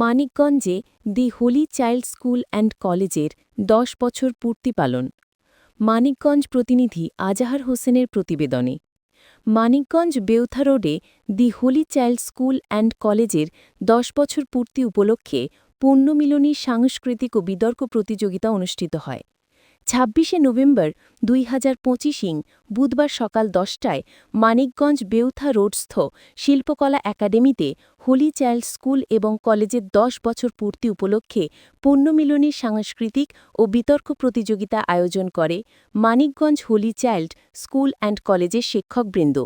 মানিকগঞ্জে the holy child school and কলেজের দশ বছর পূর্তি পালন। মানিকগঞ্জ প্রতিনিধি আজাহার হোসেনের প্রতিবেদনে। মানিকগঞ্জ বেউথা রোডে the holy child school and কলেজের দশ বছর পূর্তি উপলক্ষে পূর্ণমিলনী সাংস্কৃতিক ও বিতর্ক প্রতিযোগিতা অনুষ্ঠিত হয়। ছাব্বিশে নভেম্বর দুই হাজার পঁচিশিং বুধবার সকাল দশটায় মানিকগঞ্জ বেউথা রোডস্থ শিল্পকলা একাডেমিতে হোলি চাইল্ড স্কুল এবং কলেজের দশ বছর পূর্তি উপলক্ষে পূর্ণমিলনী সাংস্কৃতিক ও বিতর্ক প্রতিযোগিতা আয়োজন করে Manikganj holy child school and কলেজের শিক্ষকবৃন্দ।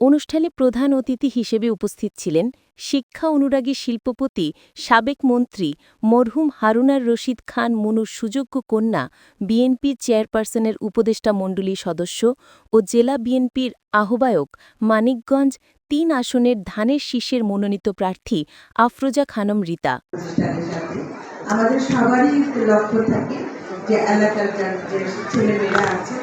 অনুষ্ঠানে প্রধান অতিথি হিসেবে উপস্থিত ছিলেন শিক্ষা অনুরাগী শিল্পপতি, সাবেক মন্ত্রী মরহুম হারুনার রশিদ খান মনুর সুযোগ্য কন্যা, বিএনপির চেয়ারপারসনের উপদেষ্টা মণ্ডলী সদস্য ও জেলা বিএনপির আহ্বায়ক মানিকগঞ্জ তিন আসনের ধানের শীষের মনোনীত প্রার্থী আফরোজা খানম রীতা। আমাদের সবারই লক্ষ্য থাকে যে এলাকার যে ছেলেমেয়েরা আছে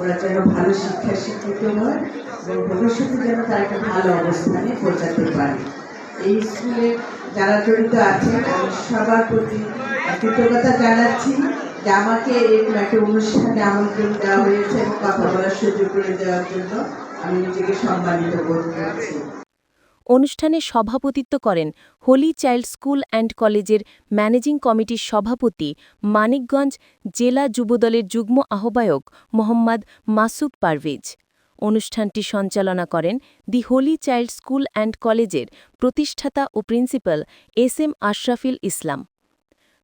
ওরা যেন ভালো শিক্ষায় শিক্ষিত হয় এবং ভবিষ্যতে যেন তারা একটা ভালো অবস্থানে পৌঁছাতে পারে। এই স্কুলে যারা জড়িত আছেন, আমি সবার প্রতি কৃতজ্ঞতা জানাচ্ছি যে আমাকে এরকম একটা অনুষ্ঠানে আমন্ত্রণ দেওয়া হয়েছে এবং কথা বলার সুযোগ করে দেওয়ার জন্য আমি নিজেকে সম্মানিত বোধ করছি। অনুষ্ঠানে সভাপতিত্ব করেন হোলি চাইল্ড স্কুল অ্যান্ড কলেজের ম্যানেজিং কমিটির সভাপতি মানিকগঞ্জ জেলা যুবদলের যুগ্ম আহ্বায়ক মোহাম্মদ মাসুদ পারভেজ। অনুষ্ঠানটি সঞ্চালনা করেন the holy child school and কলেজের প্রতিষ্ঠাতা ও principal S M Ashrafil Islam.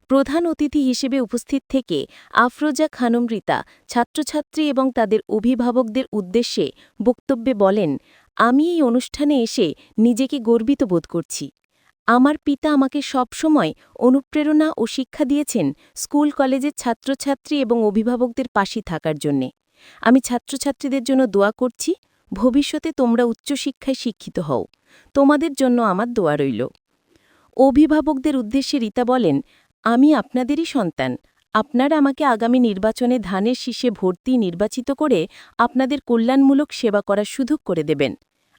প্রধান অতিথি হিসেবে উপস্থিত থেকে আফরোজা খানম রীতা, ছাত্রছাত্রী এবং তাদের অভিভাবকদের উদ্দেশ্যে বক্তব্যে বলেন আমি এই অনুষ্ঠানে এসে নিজেকে গর্বিত বোধ করছি। আমার পিতা আমাকে সবসময় অনুপ্রেরণা ও শিক্ষা দিয়েছেন স্কুল, কলেজের ছাত্রছাত্রী এবং অভিভাবকদের পাশে থাকার জন্যে। আমি ছাত্রছাত্রীদের জন্য দোয়া করছি, ভবিষ্যতে তোমরা উচ্চশিক্ষায় শিক্ষিত হও। তোমাদের জন্য আমার দোয়া রইল। অভিভাবকদের উদ্দেশ্যে রীতা বলেন, আমি আপনাদেরই সন্তান। আপনারা আমাকে আগামী নির্বাচনে ধানের শীষে ভর্তি নির্বাচিত করে আপনাদের কল্যাণমূলক সেবা করার সুযোগ করে দেবেন।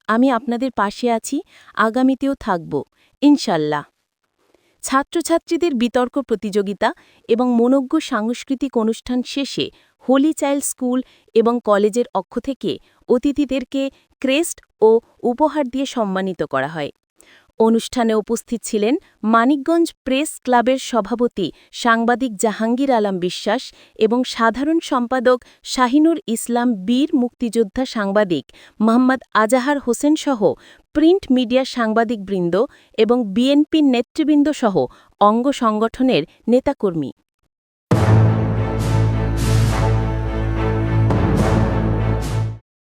আমি আপনাদের পাশে আছি, আগামীতেও থাকব, ইনশাল্লাহ। ছাত্রছাত্রীদের বিতর্ক প্রতিযোগিতা এবং মনজ্ঞ সাংস্কৃতিক অনুষ্ঠান শেষে হোলি চাইল্ড স্কুল এবং কলেজের অক্ষ থেকে অতিথিদেরকে ক্রেস্ট ও উপহার দিয়ে সম্মানিত করা হয়। অনুষ্ঠানে উপস্থিত ছিলেন মানিকগঞ্জ প্রেস ক্লাবের সভাপতি সাংবাদিক জাহাঙ্গীর আলম বিশ্বাস এবং সাধারণ সম্পাদক শাহিনুর ইসলাম বীর মুক্তিযোদ্ধা সাংবাদিক মোহাম্মদ আজাহার হোসেন সহ প্রিন্ট মিডিয়া সাংবাদিকবৃন্দ এবং বিএনপির নেতৃবৃন্দ সহ অঙ্গ সংগঠনের নেতাকর্মী।